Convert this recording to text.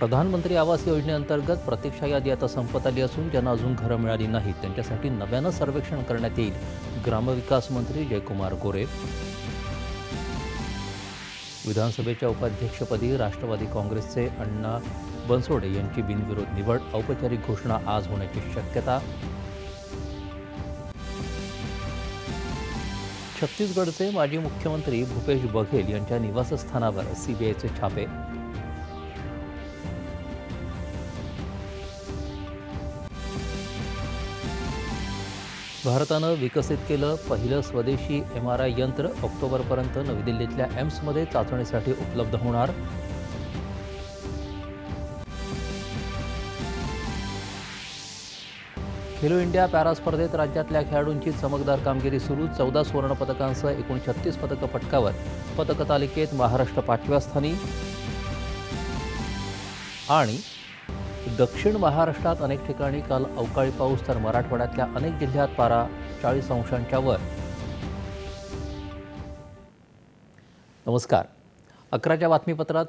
प्रधानमंत्री आवास योजनेअंतर्गत प्रतीक्षा यादी आता संपत आली असून ज्यांना अजून घरं मिळाली नाहीत त्यांच्यासाठी नव्यानं सर्वेक्षण करण्यात येईल. ग्रामविकास मंत्री जयकुमार गोरे. विधानसभेच्या उपाध्यक्षपदी राष्ट्रवादी काँग्रेसचे अण्णा बनसोडे यांची बिनविरोध निवड औपचारिक घोषणा आज होण्याची शक्यता. छत्तीसगडचे माजी मुख्यमंत्री भूपेश बघेल यांच्या निवासस्थानावर सीबीआयचे छापे भारतानं विकसित केलं पहिलं स्वदेशी एम आर आय यंत्र ऑक्टोबरपर्यंत नवी दिल्लीतल्या एम्समध्ये चाचणीसाठी उपलब्ध होणार. खेलो इंडिया पॅरा स्पर्धेत राज्यातल्या खेळाडूंची चमकदार कामगिरी सुरू. चौदा सुवर्णपदकांसह एकूण छत्तीस पदकं पटकावत पदकतालिकेत महाराष्ट्र पाचव्या स्थानी. आणि दक्षिण महाराष्ट्रात अनेक ठिकाणी काल अवकाळी पाऊस तर मराठवाड्यातल्या अनेक जिल्ह्यात पारा चाळीस अंशांच्या वर. नमस्कार. अकराच्या बातमीपत्रात